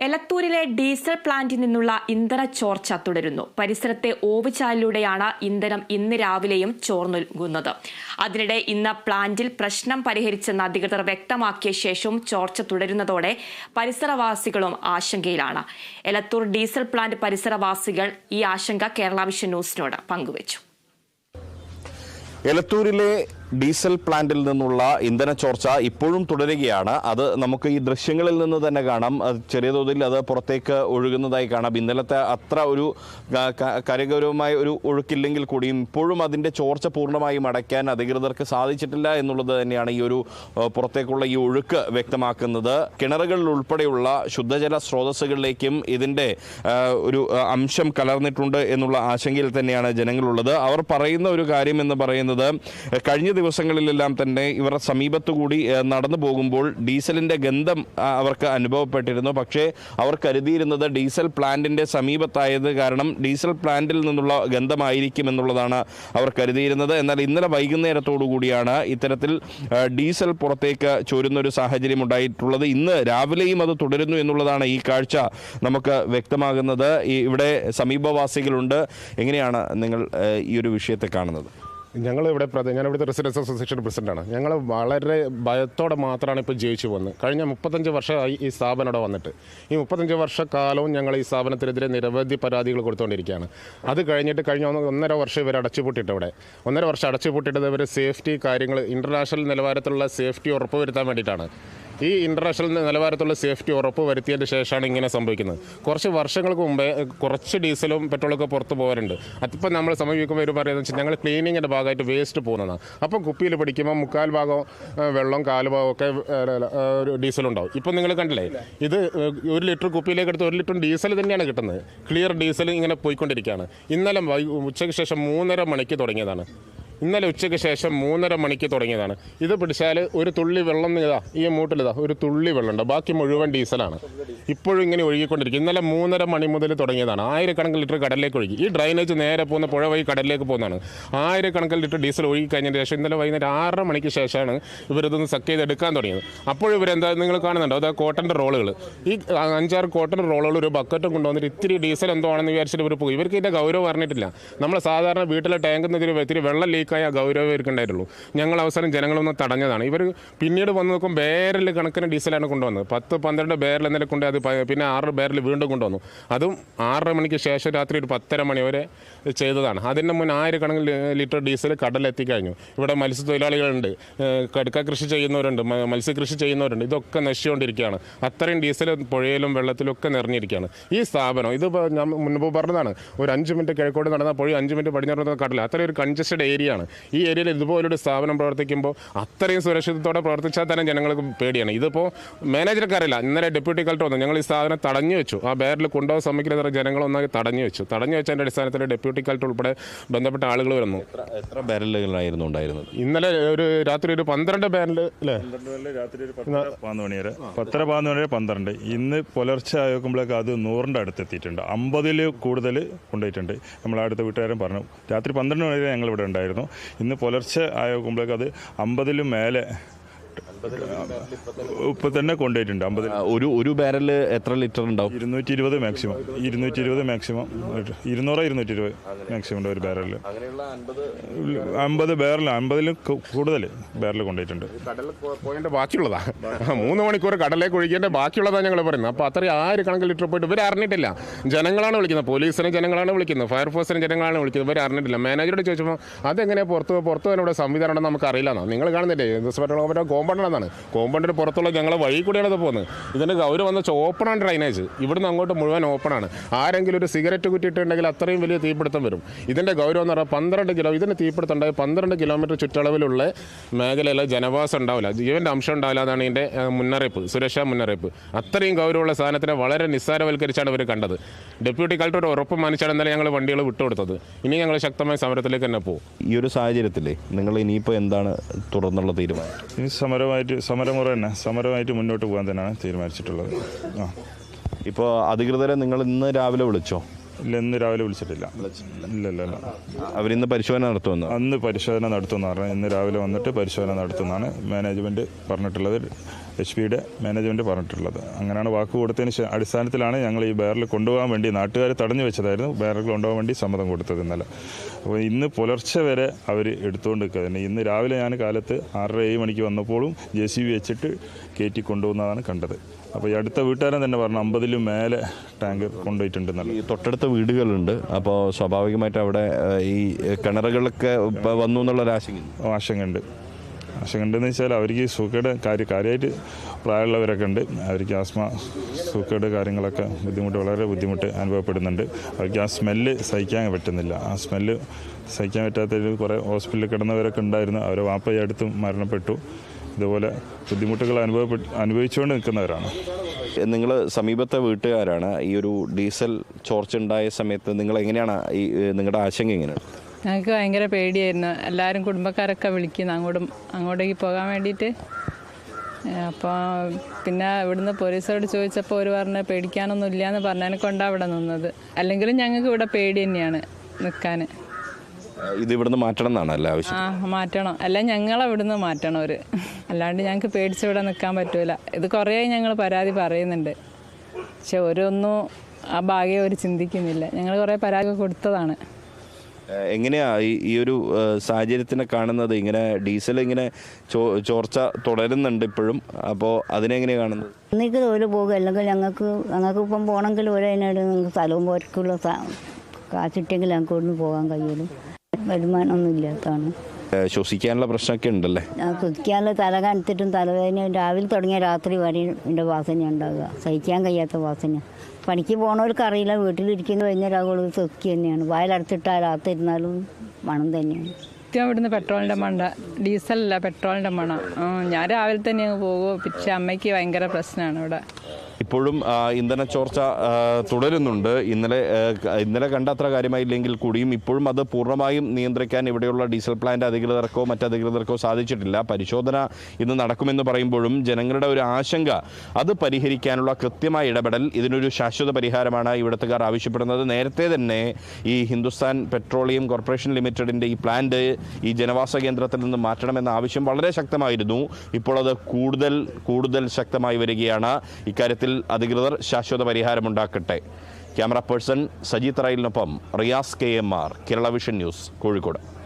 എലത്തൂരിലെ diesel പ്ലാന്റിൽ നിന്നുള്ള ഇന്ധന ചോർച്ച തുടരുന്നു. പരിസരത്തെ ഓവുചാലിലൂടെയാണ് ഇന്ധനം ഇന്ന് രാവിലെയും ചോർന്നൊൽകുന്നത് അതിനിടെ ഇന്ന് പ്ലാന്റിൽ പ്രശ്നം പരിഹരിച്ചെന്ന് അധികൃതർ വ്യക്തമാക്കിയ ശേഷവും ചോർച്ച തുടരുന്നതോടെ പരിസരവാസികളും ആശങ്കയിലാണ്. എലത്തൂർ ഡീസൽ പ്ലാന്റ് പരിസരവാസികൾ ഈ ആശങ്ക കേരള വിഷൻ ന്യൂസിനോട് പങ്കുവച്ചു. എലത്തൂരിലെ ഡീസൽ പ്ലാന്റിൽ നിന്നുള്ള ഇന്ധന ചോർച്ച ഇപ്പോഴും തുടരുകയാണ്. അത് നമുക്ക് ഈ ദൃശ്യങ്ങളിൽ നിന്ന് തന്നെ കാണാം. ചെറിയ തോതിൽ അത് പുറത്തേക്ക് ഒഴുകുന്നതായി കാണാം. ഇന്നലത്തെ അത്ര ഒരു കരഗൗരവമായ ഒരു ഒഴുക്കില്ലെങ്കിൽ കൂടിയും ഇപ്പോഴും അതിന്റെ ചോർച്ച പൂർണമായും അടയ്ക്കാൻ അധികൃതർക്ക് സാധിച്ചിട്ടില്ല എന്നുള്ളത് തന്നെയാണ് ഈ ഒരു പുറത്തേക്കുള്ള ഈ ഒഴുക്ക് വ്യക്തമാക്കുന്നത്. കിണറുകളിൽ ഉൾപ്പെടെയുള്ള ശുദ്ധജല സ്രോതസ്സുകളിലേക്കും ഇതിന്റെ ഒരു അംശം കലർന്നിട്ടുണ്ട് എന്നുള്ള ആശങ്കയിൽ തന്നെയാണ് ജനങ്ങളുള്ളത്. അവർ പറയുന്ന ഒരു കാര്യം എന്ന് പറയുന്നത് കഴിഞ്ഞ ദിവസങ്ങളിലെല്ലാം തന്നെ ഇവർ സമീപത്തുകൂടി കൂടി നടന്നു പോകുമ്പോൾ ഡീസലിന്റെ ഗന്ധം അവർക്ക് അനുഭവപ്പെട്ടിരുന്നു. പക്ഷേ അവർ കരുതിയിരുന്നത് ഡീസൽ പ്ലാന്റിന്റെ സമീപത്തായത് കാരണം ഡീസൽ പ്ലാന്റിൽ നിന്നുള്ള ഗന്ധമായിരിക്കും എന്നുള്ളതാണ് അവർ കരുതിയിരുന്നത്. എന്നാൽ ഇന്നലെ വൈകുന്നേരത്തോടു കൂടിയാണ് ഇത്തരത്തിൽ ഡീസൽ പുറത്തേക്ക് ചോരുന്നൊരു സാഹചര്യം ഉണ്ടായിട്ടുള്ളത്. ഇന്ന് രാവിലെയും അത് തുടരുന്നു എന്നുള്ളതാണ് ഈ കാഴ്ച നമുക്ക് വ്യക്തമാകുന്നത്. ഇവിടെ സമീപവാസികളുണ്ട്. എങ്ങനെയാണ് നിങ്ങൾ ഈ ഒരു വിഷയത്തെ കാണുന്നത്? ഞങ്ങൾ ഇവിടെ ഞാൻ ഇവിടുത്തെ റെസിഡൻസ് അസോസിയേഷൻ പ്രസിഡന്റാണ് ഞങ്ങൾ വളരെ ഭയത്തോടെ മാത്രമാണ് ഇപ്പോൾ ജയിച്ചു വന്നത് കഴിഞ്ഞ മുപ്പത്തഞ്ച് വർഷമായി ഈ സ്ഥാപനം ഇവിടെ വന്നിട്ട്. ഈ മുപ്പത്തഞ്ച് വർഷക്കാലവും ഞങ്ങൾ ഈ സ്ഥാപനത്തിനെതിരെ നിരവധി പരാതികൾ കൊടുത്തുകൊണ്ടിരിക്കുകയാണ്. അത് കഴിഞ്ഞിട്ട് കഴിഞ്ഞ ഒന്ന് ഒന്നര വർഷം ഇവർ അടച്ചുപൂട്ടിയിട്ട് ഇവിടെ. ഒന്നര വർഷം അടച്ചുപൂട്ടിയിട്ടത് ഇവർ സേഫ്റ്റി കാര്യങ്ങൾ ഇന്റർനാഷണൽ നിലവാരത്തിലുള്ള സേഫ്റ്റി ഉറപ്പുവരുത്താൻ വേണ്ടിയിട്ടാണ്. ഈ ഇന്റർനാഷണൽ നിലവാരത്തുള്ള സേഫ്റ്റി ഉറപ്പ് വരുത്തിയതിന് ശേഷമാണ് ഇങ്ങനെ സംഭവിക്കുന്നത്. കുറച്ച് വർഷങ്ങൾക്ക് മുമ്പേ കുറച്ച് ഡീസലും പെട്രോളൊക്കെ പുറത്ത് പോകാറുണ്ട്. അതിപ്പോൾ നമ്മൾ സമീപിക്കുമ്പോൾ ഇവർ പറയുന്നത് വെച്ചാൽ ഞങ്ങൾ ക്ലീനിങ്ങിന്റെ ഭാഗമായിട്ട് വേസ്റ്റ് പോകുന്നതാണ്. അപ്പം കുപ്പിയിൽ പിടിക്കുമ്പോൾ മുക്കാൽ ഭാഗം വെള്ളം കാൽ ഭാഗം ഒക്കെ ഒരു ഡീസലുണ്ടാവും. ഇപ്പം നിങ്ങൾ കണ്ടില്ലേ ഇത് ഒരു ലിറ്റർ കുപ്പിയിലേക്ക് എടുത്ത് ഒരു ലിറ്ററും ഡീസൽ തന്നെയാണ് കിട്ടുന്നത്. ക്ലിയർ ഡീസൽ ഇങ്ങനെ പോയിക്കൊണ്ടിരിക്കുകയാണ്. ഇന്നലെ ഉച്ചയ്ക്ക് ശേഷം മൂന്നര മണിക്ക് തുടങ്ങിയതാണ്. ഇന്നലെ ഉച്ചയ്ക്ക് ശേഷം മൂന്നര മണിക്ക് തുടങ്ങിയതാണ്. ഇത് പിടിച്ചാൽ ഒരു തുള്ളി വെള്ളം ഇതാ ഈ മൂട്ടിലിതാ ഒരു തുള്ളി വെള്ളമുണ്ട് ബാക്കി മുഴുവൻ ഡീസലാണ്. ഇപ്പോഴും ഇങ്ങനെ ഒഴുകിക്കൊണ്ടിരിക്കും. ഇന്നലെ മൂന്നര മണി മുതൽ തുടങ്ങിയതാണ്. ആയിരക്കണക്കിന് ലിറ്റർ കടലിലേക്ക് ഒഴുകി. ഈ ഡ്രൈനേജ് നേരെ പോകുന്ന പുഴ വഴി കടലിലേക്ക് പോകുന്നതാണ്. ആയിരക്കണക്കിന് ലിറ്റർ ഡീസൽ ഒഴുകി കഴിഞ്ഞതിന് ശേഷം ഇന്നലെ വൈകുന്നേരം ആറര മണിക്ക് ശേഷമാണ് ഇവരിതൊന്ന് സക്ക് ചെയ്ത് എടുക്കാൻ തുടങ്ങിയത്. അപ്പോൾ ഇവരെന്താ നിങ്ങൾ കാണുന്നുണ്ടോ? അതായത് കോട്ടന്റെ റോളുകൾ ഈ അഞ്ചാറ് കോട്ടൺ റോളുകൾ ഒരു ബക്കറ്റും കൊണ്ടുവന്നിട്ട് ഇത്തിരി ഡീസൽ എന്തോ ആണെന്ന് വിചാരിച്ചിട്ട് ഇവർ പോയി ഇവർക്ക് ഇതിന്റെ ഗൗരവം അറിഞ്ഞിട്ടില്ല. നമ്മൾ സാധാരണ വീട്ടിലെ ടാങ്കിൽ നിന്ന് ഇത്തിരി വെള്ളം ലീക്കായ ഗൗരവം ഇവർക്കുണ്ടായിട്ടുള്ളൂ ഞങ്ങൾ അവസരം ജനങ്ങളൊന്ന് തടഞ്ഞതാണ്. ഇവർ പിന്നീട് വന്ന് നോക്കും ബേരൽ കണക്കിന് ഡീസലാണ് കൊണ്ടുവന്നത്. പത്ത് പന്ത്രണ്ട് ബേരൽ ഇന്നലെ കൊണ്ട് അത് പിന്നെ ആറ് ബേരൽ വീണ്ടും കൊണ്ടുവന്നു. അതും ആറര മണിക്ക് ശേഷം രാത്രി ഒരു പത്തര മണി വരെ ചെയ്തതാണ്. അതിന് മുൻ ആയിരക്കണക്കിന് കണക്കിന് ലിറ്റർ ഡീസൽ കടലെത്തിക്കഴിഞ്ഞു ഇവിടെ മത്സ്യത്തൊഴിലാളികളുണ്ട്. കടുക്ക കൃഷി ചെയ്യുന്നവരുണ്ട്. മത്സ്യകൃഷി ചെയ്യുന്നവരുണ്ട്. ഇതൊക്കെ നശിച്ചുകൊണ്ടിരിക്കുകയാണ്. അത്രയും ഡീസൽ പുഴയിലും വെള്ളത്തിലും ഒക്കെ നിറഞ്ഞിരിക്കുകയാണ്. ഈ സ്ഥാപനം ഇത് ഞാൻ മുൻപ് പറഞ്ഞതാണ്. ഒരു അഞ്ച് മിനിറ്റ് കിഴക്കോട്ട് നടന്ന പുഴ അഞ്ച് മിനിറ്റ് പടിഞ്ഞാറ് കടല. അത്രയും ഒരു കൺജസ്റ്റഡ് ഏരിയ ആണ് ഈ ഏരിയയിൽ ഇതുപോലൊരു സ്ഥാപനം പ്രവർത്തിക്കുമ്പോൾ അത്രയും സുരക്ഷിതത്തോടെ പ്രവർത്തിച്ചാൽ തന്നെ ജനങ്ങൾക്ക് പേടിയാണ്. ഇതിപ്പോൾ മാനേജർക്ക് അറിയില്ല ഇന്നലെ ഡെപ്യൂട്ടി കളക്ടർ വന്നു. ഞങ്ങൾ ഈ സ്ഥാപനം തടഞ്ഞു വെച്ചു. ആ ബാരിൽ കൊണ്ടുപോകാൻ ജനങ്ങൾ ജനങ്ങളൊന്നായി തടഞ്ഞു വെച്ചു. തടഞ്ഞു വെച്ചതിന്റെ അടിസ്ഥാനത്തിൽ ഡെപ്യൂട്ടി കളക്ടർ ഉൾപ്പെടെ ബന്ധപ്പെട്ട ആളുകൾ വരുന്നു. എത്ര ബാരലുകളായിരുന്നു ഉണ്ടായിരുന്നത്? ഇന്നലെ ഒരു രാത്രി ഒരു പന്ത്രണ്ട് ബാരൽ അല്ലേ? പന്ത്രണ്ട് രാത്രി ഒരു പത്തര പതിനൊന്ന് മണി വരെ. പത്തര പതിനൊന്ന് മണി വരെ പന്ത്രണ്ട്. ഇന്ന് പുലർച്ചെ ആയപ്പോഴേക്ക് അത് നൂറിന്റെ അടുത്ത് എത്തിയിട്ടുണ്ട് അമ്പതിൽ കൂടുതൽ കൊണ്ടുപോയിട്ടുണ്ട്. നമ്മൾ അടുത്ത വീട്ടുകാരൻ പറഞ്ഞു രാത്രി പന്ത്രണ്ട് മണി വരെ ഞങ്ങൾ ഇവിടെ ഉണ്ടായിരുന്നു. ഇന്ന് പുലർച്ചെ ആയപ്പോഴേക്ക് അത് അമ്പതിലും മേലെ ഇപ്പം തന്നെ കൊണ്ടുപോയിട്ടുണ്ട്. അമ്പത് ഒരു ഒരു ബാരൽ എത്ര ലിറ്റർ ഉണ്ടാവും? ഇരുന്നൂറ്റി ഇരുപത് മാക്സിമം ഇരുന്നൂറ്റി ഇരുപത് മാക്സിമം ഇരുന്നൂറ് ഇരുന്നൂറ്റി ഇരുപത് മാക്സിമം ഉണ്ട് ഒരു ബാരലിൽ അമ്പത് ബാരൽ അമ്പതിലും കൂടുതൽ ബാരൽ കൊണ്ടുപോയിട്ടുണ്ട്. പോയതിന്റെ ബാക്കിയുള്ളതാ. മൂന്ന് മണിക്കൂർ കടലേക്ക് ഒഴിക്കേണ്ട ബാക്കിയുള്ളതാ ഞങ്ങൾ പറയുന്നത്. അപ്പോൾ അത്രയും ആയിരക്കണക്കിന് ലിറ്റർ പോയിട്ട് ഇവർ അറിഞ്ഞിട്ടില്ല. ജനങ്ങളാണ് വിളിക്കുന്നത്. പോലീസിനെ ജനങ്ങളാണ് വിളിക്കുന്നത്. ഫയർഫോഴ്സിനെ ജനങ്ങളാണ് വിളിക്കുന്നത്. ഇവർ അറിഞ്ഞിട്ടില്ല. മാനേജറോട് ചോദിച്ചപ്പോൾ അതെങ്ങനെ പുറത്ത് പുറത്ത് തന്നെ ഇവിടെ സംവിധാനം ഉണ്ടെന്ന് നമുക്ക് അറിയില്ല നിങ്ങൾ കാണുന്നില്ലേ? ഇത് കോമ്പൗണ്ടാണ് കോമ്പൗണ്ടിന് പുറത്തുള്ള ഞങ്ങളെ വഴി കൂടിയാണ് ഇത് പോകുന്നത്. ഇതിന്റെ ഗൗരവം വന്ന ഓപ്പണാണ് ഡ്രൈനേജ് ഇവിടുന്ന് അങ്ങോട്ട് മുഴുവൻ ഓപ്പണാണ് ആരെങ്കിലും ഒരു സിഗരറ്റ് കുറ്റിയിട്ടുണ്ടെങ്കിൽ അത്രയും വലിയ തീപിടുത്തം വരും. ഇതിന്റെ ഗൗരവം എന്ന് പറഞ്ഞാൽ പന്ത്രണ്ട് കിലോ ഇതിന് തീപിടുത്തം ഉണ്ടായി പന്ത്രണ്ട് കിലോമീറ്റർ ചുറ്റളവിലുള്ള മേഖലയിലെ ജനവാസം ഉണ്ടാവില്ല. ജീവന്റെ അംശം ഉണ്ടാവില്ല എന്നാണ് ഇതിന്റെ മുന്നറിയിപ്പ് സുരക്ഷാ മുന്നറിയിപ്പ്. അത്രയും ഗൗരവമുള്ള സാധനത്തിനെ വളരെ നിസ്സാരവൽക്കരിച്ചാണ് ഇവർ കണ്ടത്. ഡെപ്യൂട്ടി കളക്ടർ ഒരു ഉറപ്പ് മാനിച്ചാണ് ഇന്നലെ ഞങ്ങൾ വണ്ടികൾ വിട്ടുകൊടുത്തത്. ഇനി ഞങ്ങൾ ശക്തമായ സമരത്തിലേക്ക് തന്നെ പോകും. ഈ ഒരു സാഹചര്യത്തിൽ നിങ്ങൾ ഇനിയിപ്പോൾ എന്താണ് തുടർന്നുള്ള തീരുമാനം? ഇനി സമരമായിട്ട് സമരമുറ തന്നെ സമരമായിട്ട് മുന്നോട്ട് പോകാൻ തന്നെയാണ് തീരുമാനിച്ചിട്ടുള്ളത്. ആ. ഇപ്പോൾ അധികൃതരെ നിങ്ങൾ ഇന്ന് രാവിലെ വിളിച്ചോ? ഇല്ല ഇന്ന് രാവിലെ വിളിച്ചിട്ടില്ല. ഇല്ല ഇല്ല ഇല്ല. അവരിന്ന് പരിശോധന നടത്തുമെന്ന്? അന്ന് പരിശോധന നടത്തുമെന്ന് പറഞ്ഞു ഇന്ന് രാവിലെ വന്നിട്ട് പരിശോധന നടത്തുമെന്നാണ് മാനേജ്മെന്റ് പറഞ്ഞിട്ടുള്ളത്. എച്ച് പിയുടെ മാനേജ്മെന്റ് പറഞ്ഞിട്ടുള്ളത്. അങ്ങനെയാണ് വാക്ക് കൊടുത്തതിന് ശേ- അടിസ്ഥാനത്തിലാണ് ഞങ്ങൾ ഈ ബെയറിൽ കൊണ്ടുപോകാൻ വേണ്ടി നാട്ടുകാർ തടഞ്ഞു വെച്ചതായിരുന്നു. ബെയറിൽ കൊണ്ടുപോകാൻ വേണ്ടി സമ്മതം കൊടുത്തത് ഇന്നലെ. അപ്പോൾ ഇന്ന് പുലർച്ചെ വരെ അവർ എടുത്തുകൊണ്ട് നിൽക്കുക ഇന്ന് രാവിലെ ഞാൻ കാലത്ത് ആറര ഏഴ് മണിക്ക് വന്നപ്പോഴും ജെ സി ബി വെച്ചിട്ട് കയറ്റി കൊണ്ടുപോകുന്നതാണ് കണ്ടത്. അപ്പോൾ ഈ അടുത്ത വീട്ടുകാരൻ തന്നെ പറഞ്ഞു അമ്പതിലും മേലെ ടാങ്ക് കൊണ്ടുപോയിട്ടുണ്ടെന്നല്ല. ഈ തൊട്ടടുത്ത വീടുകളുണ്ട്. അപ്പോൾ സ്വാഭാവികമായിട്ട് അവിടെ ഈ കിണറുകളൊക്കെ ഇപ്പോൾ വന്നു എന്നുള്ളൊരു ആശങ്ക ആശങ്കയുണ്ട്. ആശങ്കയുണ്ടെന്ന് വെച്ചാൽ അവർക്ക് ഈ സൂക്കേട് കാര്യ കാര്യമായിട്ട് പ്രായമുള്ളവരൊക്കെ ഉണ്ട്. അവർക്ക് ആസ്മ സൂക്കേട് കാര്യങ്ങളൊക്കെ ബുദ്ധിമുട്ട് വളരെ ബുദ്ധിമുട്ട് അനുഭവപ്പെടുന്നുണ്ട്. അവർക്ക് ആ സ്മെല്ല് സഹിക്കാൻ പറ്റുന്നില്ല. ആ സ്മെല്ല് സഹിക്കാൻ പറ്റാത്ത കുറേ ഹോസ്പിറ്റലിൽ കിടന്നവരൊക്കെ ഉണ്ടായിരുന്നു. അവരെ വാപ്പ അടുത്ത് മരണപ്പെട്ടു. ഇതുപോലെ ബുദ്ധിമുട്ടുകൾ അനുഭവപ്പെട്ട് അനുഭവിച്ചുകൊണ്ട് നിൽക്കുന്നവരാണ്. നിങ്ങൾ സമീപത്തെ വീട്ടുകാരാണ്. ഈ ഒരു ഡീസൽ ചോർച്ച ഉണ്ടായ സമയത്ത് നിങ്ങൾ എങ്ങനെയാണ് ഈ നിങ്ങളുടെ ആശങ്ക എങ്ങനെയാണ് ഞങ്ങൾക്ക് ഭയങ്കര പേടിയായിരുന്നു. എല്ലാവരും കുടുംബക്കാരൊക്കെ വിളിക്കുന്നു. അങ്ങോട്ടും അങ്ങോട്ടേക്ക് പോകാൻ വേണ്ടിയിട്ട്. അപ്പോൾ പിന്നെ ഇവിടുന്ന് പോലീസോട് ചോദിച്ചപ്പോൾ ഒരു പറഞ്ഞ് പേടിക്കാനൊന്നും ഇല്ലയെന്ന് പറഞ്ഞതിനെ കൊണ്ടാണ് അവിടെ നിന്നത്. അല്ലെങ്കിലും ഞങ്ങൾക്ക് ഇവിടെ പേടി തന്നെയാണ് നിൽക്കാൻ ഇത് ഇവിടുന്ന് മാറ്റണം എന്നാണ് അല്ല ആവശ്യം? ആ മാറ്റണം. അല്ല ഞങ്ങൾ ഇവിടുന്ന് മാറ്റണം ഒരു അല്ലാണ്ട് ഞങ്ങൾക്ക് പേടിച്ച് ഇവിടെ നിൽക്കാൻ പറ്റൂല. ഇത് കുറേ ഞങ്ങൾ പരാതി പറയുന്നുണ്ട്. പക്ഷെ ഓരോന്നും ആ ഭാഗ്യം ഒരു ചിന്തിക്കുന്നില്ല. ഞങ്ങൾ കുറേ പരാതി കൊടുത്തതാണ്. എങ്ങനെയാ ഈ ഒരു സാഹചര്യത്തിനെ കാണുന്നത്? ഇങ്ങനെ ഡീസൽ ഇങ്ങനെ ചോർച്ച തുടരുന്നുണ്ട് ഇപ്പോഴും. അപ്പോൾ അതിനെങ്ങനെയാണ് കാണുന്നത്? ഒന്നിക്ക് തൊഴിൽ പോകുക അല്ലെങ്കിൽ ഞങ്ങൾക്ക് ഞങ്ങൾക്ക് ഇപ്പം പോകണമെങ്കിൽ ഒരു അതിനായിട്ട് നിങ്ങൾക്ക് സ്ഥലവും പോർക്കുള്ള കാശിട്ടെങ്കിൽ ഞങ്ങൾക്ക് ഇവിടുന്ന് പോകാൻ കഴിയുള്ളൂ. വരുമാനമൊന്നും ഇല്ലാത്തതാണ്. ശ്വസിക്കാനുള്ള പ്രശ്നമൊക്കെ ഉണ്ടല്ലേ? ശ്വസിക്കാനുള്ള കുതിക്കാനുള്ള തല കനത്തിട്ടും തലവേദന രാവിലെ തുടങ്ങിയ രാത്രി വരെ എന്റെ വാസന ഉണ്ടാവുക. സഹിക്കാൻ കഴിയാത്ത വാസന. പണിക്ക് പോണവർക്ക് അറിയില്ല വീട്ടിലിരിക്കുന്ന കഴിഞ്ഞാൽ സ്വക്കി തന്നെയാണ്. വായലടുത്തിട്ടാ രാത്രി ഇരുന്നാലും മണം തന്നെയാണ്. കൃത്യം ഇവിടുന്ന് പെട്രോളിന്റെ മണ്ട. ഡീസലല്ല പെട്രോളിന്റെ മണം. ആ, ഞാൻ രാവിലെ തന്നെ അങ്ങ് പോകുമോ പിച്ച അമ്മയ്ക്ക് ഭയങ്കര പ്രശ്നമാണ് ഇവിടെ. ഇപ്പോഴും ഇന്ധന ചോർച്ച തുടരുന്നുണ്ട്. ഇന്നലെ ഇന്നലെ കണ്ട അത്ര കാര്യമായില്ലെങ്കിൽ കൂടിയും ഇപ്പോഴും അത് പൂർണമായും നിയന്ത്രിക്കാൻ ഇവിടെയുള്ള ഡീസൽ പ്ലാന്റ് അധികൃതർക്കോ മറ്റധികൃതർക്കോ സാധിച്ചിട്ടില്ല. പരിശോധന ഇന്ന് നടക്കുമെന്ന് പറയുമ്പോഴും ജനങ്ങളുടെ ഒരു ആശങ്ക അത് പരിഹരിക്കാനുള്ള കൃത്യമായ ഇടപെടൽ ഇതിനൊരു ശാശ്വത പരിഹാരമാണ് ഇവിടുത്തുകാർ ആവശ്യപ്പെടുന്നത്. നേരത്തെ തന്നെ ഈ ഹിന്ദുസ്ഥാൻ പെട്രോളിയം കോർപ്പറേഷൻ ലിമിറ്റഡിന്റെ ഈ പ്ലാന്റ് ഈ ജനവാസ കേന്ദ്രത്തിൽ നിന്ന് മാറ്റണമെന്ന ആവശ്യം വളരെ ശക്തമായിരുന്നു. ഇപ്പോൾ അത് കൂടുതൽ കൂടുതൽ ശക്തമായി വരികയാണ്. ഇക്കാര്യത്തിൽ അധികൃതർ ശാശ്വത പരിഹാരമുണ്ടാക്കട്ടെ camera person Saji തറയിലിനൊപ്പം Riyas K M R Kerala Vision News Kozhikode.